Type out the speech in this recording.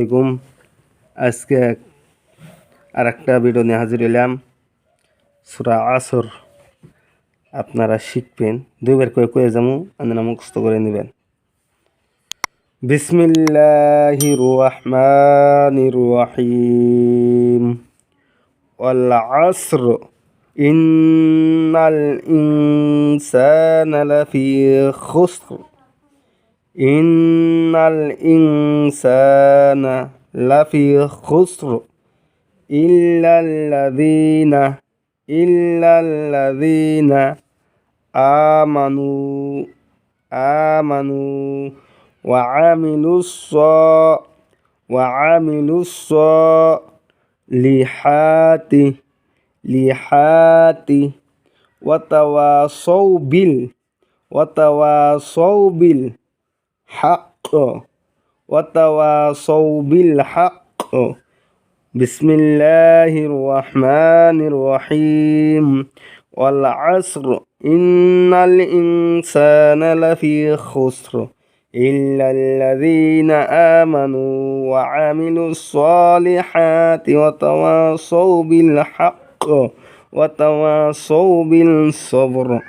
আলাইকুম। আজকে আর একটা ভিডিও নিয়ে হাজির হইলাম। সুরা আসর। আপনারা শিখবেন। দুইবার করে কয়ে যাব আপনারা মুখস্থ করে নেবেন। বিসমিল্লাহির রহমানির রহিম আসর। ইন্নাল ইনসানা লাফি খুসর। إن الإنسان لفي خسر إلا الذين إلا الذين آمنوا آمنوا وعملوا الصا وعملوا الصالحات لحات وتواصوا بال وتواصوا بال الحق وتواصوا بالحق. بسم الله الرحمن الرحيم. والعصر. إن الإنسان لفي خسر. إلا الذين آمنوا وعملوا الصالحات وتواصوا بالحق. وتواصوا بالصبر.